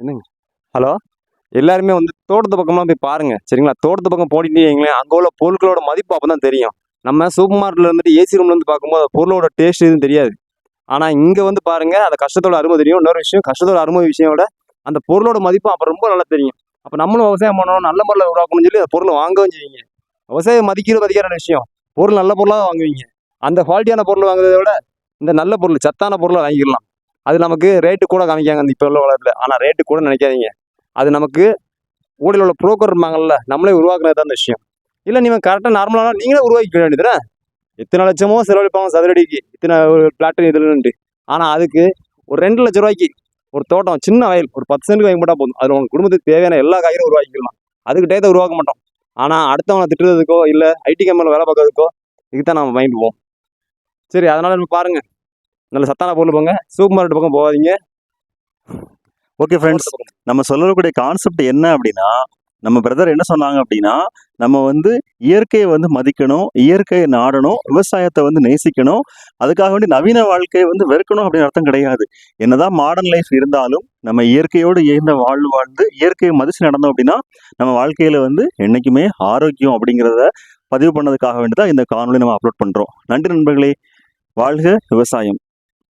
என்னங்க? ஹலோ? எல்லாருமே வந்து தோட்டத்து பக்கம்லாம் போய் பாருங்க. சரிங்களா? தோட்டத்து பக்கம் போனீங்கன்னு அங்கே உள்ள பொருட்களோட மதிப்பு அப்போ தான் தெரியும். நம்ம சூப்பர் மார்க்கெட்டில் இருந்துட்டு ஏசி ரூம்ல இருந்து பார்க்கும்போது அந்த பொருளோட டேஸ்ட் எதுவும் தெரியாது. ஆனால் இங்கே வந்து பாருங்க அந்த கஷ்டத்தோட அருமை தெரியும். இன்னொரு விஷயம் கஷ்டத்தோட அருமை விஷயோட அந்த பொருளோட மதிப்பு அப்போ ரொம்ப நல்லா தெரியும். அப்போ நம்மளும் விவசாயம் பண்ணணும் நல்ல முறையில் உருவாக்கணும்னு சொல்லி அந்த பொருளை வாங்கவும் செய்வீங்க விவசாயம் மதிக்கிற மதிக்கிற விஷயம். பொருள் நல்ல பொருளாக வாங்குவீங்க. அந்த குவாலிட்டியான பொருள் வாங்குறதை விட இந்த நல்ல பொருள் சத்தான பொருளை வாங்கிக்கலாம். அது நமக்கு ரேட்டு கூட காமிக்காங்க அந்த இப்போ உள்ள வளர்ப்பில். ஆனால் ரேட்டு கூட நினைக்காதீங்க. அது நமக்கு ஊடையில் உள்ள புரோக்கர் இருப்பாங்கல்ல நம்மளே உருவாக்குறது தான் அந்த விஷயம். இல்லை நீங்கள் கரெக்டாக நார்மலாக நீங்களே உருவாக்கிக்க வேண்டியதுதானே? இத்தனை லட்சமோ செலவழிப்பாங்க சதுரடிக்கு. இத்தனை ஒரு பிளாட்டு இதுலன்ட்டு ஆனால் அதுக்கு ஒரு ரெண்டு லட்ச ரூபாய்க்கு ஒரு தோட்டம் சின்ன வயல் ஒரு பத்து சென்ட் வாங்கி போட்டால் போதும். அது உங்கள் குடும்பத்துக்கு தேவையான எல்லா காய்கறியும் உருவாக்கிக்கலாம். அதுக்கு டேத்தை உருவாக்க மாட்டோம். ஆனால் அடுத்தவங்களை திட்டுறதுக்கோ இல்லை ஐடி கம்பெனியில் வேலை பார்க்கறதுக்கோ இதுக்கு தான் நம்ம மைண்ட் போவோம். சரி அதனால் நம்ம பாருங்கள் நல்ல சத்தான பொருள் போங்க. சூப்பர் மார்க்கெட் பக்கம் போகாதீங்க. ஓகே ஃப்ரெண்ட்ஸ் நம்ம சொல்லக்கூடிய கான்செப்ட் என்ன அப்படின்னா நம்ம பிரதர் என்ன சொன்னாங்க அப்படின்னா நம்ம வந்து இயற்கையை வந்து மதிக்கணும் இயற்கையை நாடணும் விவசாயத்தை வந்து நேசிக்கணும் அதுக்காக வேண்டி நவீன வாழ்க்கையை வந்து வெறுக்கணும் அப்படின்னு அர்த்தம் கிடையாது. என்னதான் மாடர்ன் லைஃப் இருந்தாலும் நம்ம இயற்கையோடு இயந்த வாழ்வு வாழ்ந்து இயற்கையை மதிச்சு நடந்தோம் அப்படின்னா நம்ம வாழ்க்கையில வந்து என்னைக்குமே ஆரோக்கியம் அப்படிங்கிறத பதிவு பண்ணதுக்காக வேண்டி தான் இந்த காணொலி நம்ம அப்லோட் பண்றோம். நன்றி நண்பர்களே. வாழ்க விவசாயம்.